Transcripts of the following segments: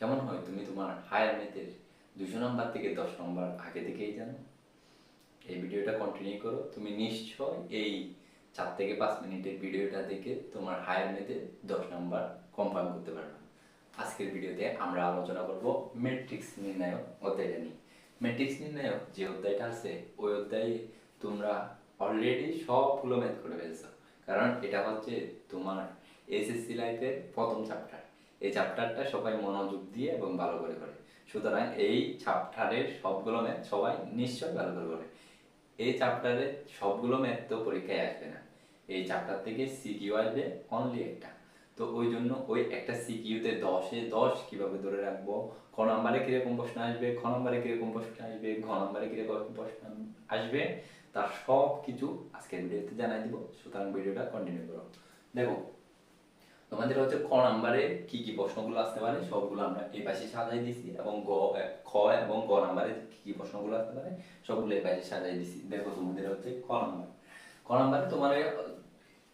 কেমন হয়? তুমি তোমার হায়ার ম্যাথের দুশো নম্বর থেকে দশ নম্বর আগে থেকেই জানো। এই ভিডিওটা কন্টিনিউ করো। তুমি নিশ্চয় এই চার থেকে পাঁচ মিনিটের ভিডিওটা দেখে তোমার হায়ার ম্যাথে দশ নম্বর কনফার্ম করতে পারবে। আজকের ভিডিওতে আমরা আলোচনা করব ম্যাট্রিক্স নির্ণায়ক অধ্যায়টা নিয়ে। ম্যাট্রিক্স নির্ণায়ক যে অধ্যায়টা আছে, ওই অধ্যায়ে তোমরা অলরেডি সবগুলো ম্যাথ করে ফেলছো। কারণ এটা হচ্ছে তোমার এসএসসি লাইফের প্রথম চ্যাপ্টার এই চ্যাপ্টারটা সবাই মনোযোগ দিয়ে এবং ভালো করে করে সুতরাং এই চ্যাপ্টারের সবগুলো ম্যাথ সবাই নিশ্চয় ভালো করে করে এই চ্যাপ্টারে সবগুলো ম্যাথ তো পরীক্ষায় আসবে না। এই চ্যাপ্টার থেকে সিকিউ আসবে অনলি একটা। তো ওই জন্য ওই একটা সিকিউতে দশে দশ কীভাবে ধরে রাখব? ক নম্বরে কীরকম প্রশ্ন আসবে? খ নম্বরে কীরকম প্রশ্ন আসবে? ঘ নম্বরে কীরকম প্রশ্ন আসবে? তার সব কিছু আজকের ভিডিওতে জানাই দিব। সুতরাং ভিডিওটা কন্টিনিউ করো। দেখো তোমাদের হচ্ছে ক নাম্বারে কি কি প্রশ্নগুলো আসতে পারে, সবগুলো আমরা এই পাশে সাজাই দিছি এবং গ, খ এবং গ নাম্বারে কি কি প্রশ্নগুলো আসতে পারে, সবগুলো এই পাশে সাজাই দিছি। দেখো তোমাদের হচ্ছে ক নাম্বার। ক নাম্বারে তোমার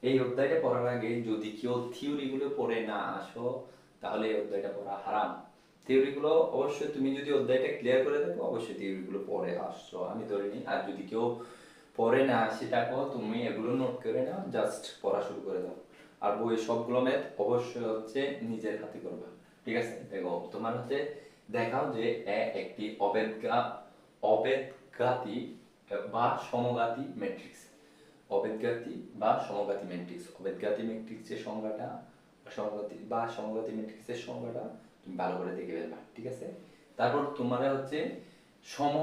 এই অধ্যায়টা পড়ার আগে যদি কেউ থিওরিগুলো পড়ে না আসো, তাহলে এই অধ্যায়টা পড়া হারাম। থিওরিগুলো অবশ্যই তুমি যদি অধ্যায়টা ক্লিয়ার করে দেখো, অবশ্যই থিওরিগুলো পড়ে আসছো। আমি ধরে নিই আর যদি কেউ পড়ে না আসে থাকো তুমি এগুলো নোট করে নাও জাস্ট পড়া শুরু করে দাও। আর বই সবগুলো ম্যাথ অবশ্যই হচ্ছে নিজের হাতে করবা। ঠিক আছে? দেখো, তোমার হচ্ছে দেখাও যে এ একটি অবেদগা অবেদগাতি বা সমগাতি ম্যাট্রিক্স অবেদগাতি বা সমগাতি ম্যাট্রিক্স অবেদগাতি ম্যাট্রিক্সের সংজ্ঞাটা সমগাতি, বা সমগাতি ম্যাট্রিক্সের সংজ্ঞাটা তুমি ভালো করে দেখে ফেলবা। ঠিক আছে? তারপর তোমার হচ্ছে সম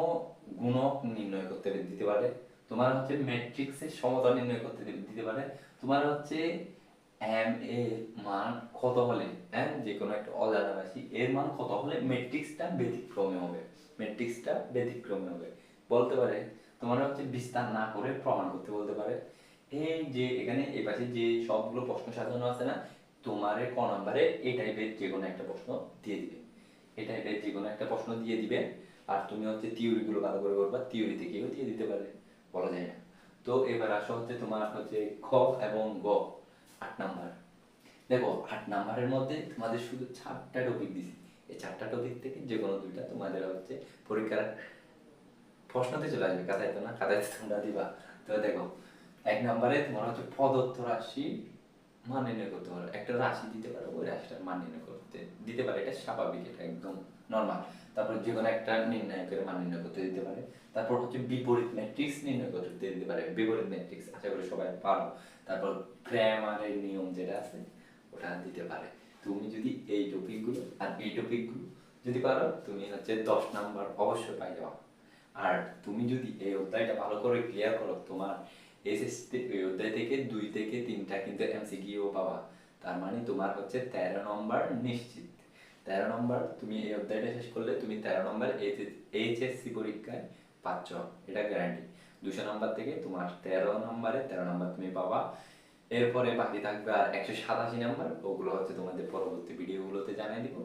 গুণক নির্ণয় করতে দিতে পারে। তোমার হচ্ছে ম্যাট্রিক্সের সমতা নির্ণয় করতে দিতে পারে। তোমার হচ্ছে এম এর মান কত হলে হ্যাঁ? যে কোনো একটা অজানা রাশি, এর মান কত হলে ম্যাট্রিক্সটা ব্যতিক্রমে হবে। ম্যাট্রিক্সটা ব্যতিক্রমে হবে। বলতে পারে, তোমার হচ্ছে বিস্তার না করে প্রমাণ করতে বলতে পারে। এই যে এখানে এই পাশে যে সবগুলো প্রশ্ন সাজানো আছে না, তোমারে ক নাম্বারে এই টাইপের যে কোনো একটা প্রশ্ন দিয়ে দিবে। এই টাইপের যে কোনো একটা প্রশ্ন দিয়ে দিবে, আর তুমি হচ্ছে থিওরিগুলো ভালো করে করবা থিওরি থেকেও দিয়ে দিতে পারে। বলা যায় না। তো এবার আসা হচ্ছে তোমার হচ্ছে খ এবং গ। আট নাম্বার। দেখো, আট নাম্বারের মধ্যে তোমাদের শুধু চারটা টপিক দিছি। এই চারটা টপিক থেকে যে কোনো দুইটা তোমাদের হচ্ছে পরীক্ষার প্রশ্নতে চলে আসবে। কাতায় তো না? কাতায় তো তোমরা দিবা। তো দেখো, এক নাম্বারে তোমার হচ্ছে প্রদত্ত রাশি মান নির্ণয় করতে পারো একটা রাশি দিতে পারো, ওই রাশিটার মান নির্ণয় করতে দিতে পারে, এটা স্বাভাবিক, এটা একদম নর্মাল তারপর যে কোনো একটা নির্ণায়কের মান নির্ণয় করতে দিতে পারে। তারপর হচ্ছে বিপরীত ম্যাট্রিক্স নির্ণয় করতে দিতে পারে, বিপরীত ম্যাট্রিক্স আশা করি সবাই পারো। তারপর প্রেমারের নিয়ম যেটা আছে, ওটা দিতে পারে। তুমি যদি এই টপিকগুলো আর এই টপিকগুলো যদি পারো, তুমি হচ্ছে দশ নাম্বার অবশ্যই পাই যাও আর তুমি যদি এই অধ্যায়টা ভালো করে ক্লিয়ার করো, তোমার এসএসসি এই অধ্যায় থেকে দুই থেকে তিনটা কিন্তু পাবা। তার মানে তোমার হচ্ছে তেরো নম্বর নিশ্চিত। তেরো নম্বর তুমি এই অধ্যায়টা শেষ করলে তুমি তেরো নম্বর এইচএসসি পরীক্ষায় পাচ্ছ, এটা গ্যারান্টি দুশো নম্বর থেকে তোমার তেরো নম্বরে তেরো নম্বর তুমি পাবা। এরপরে বাকি থাকবে আর একশো সাতাশি নম্বর, ওগুলো হচ্ছে তোমাদের পরবর্তী ভিডিওগুলোতে জানিয়ে দিব।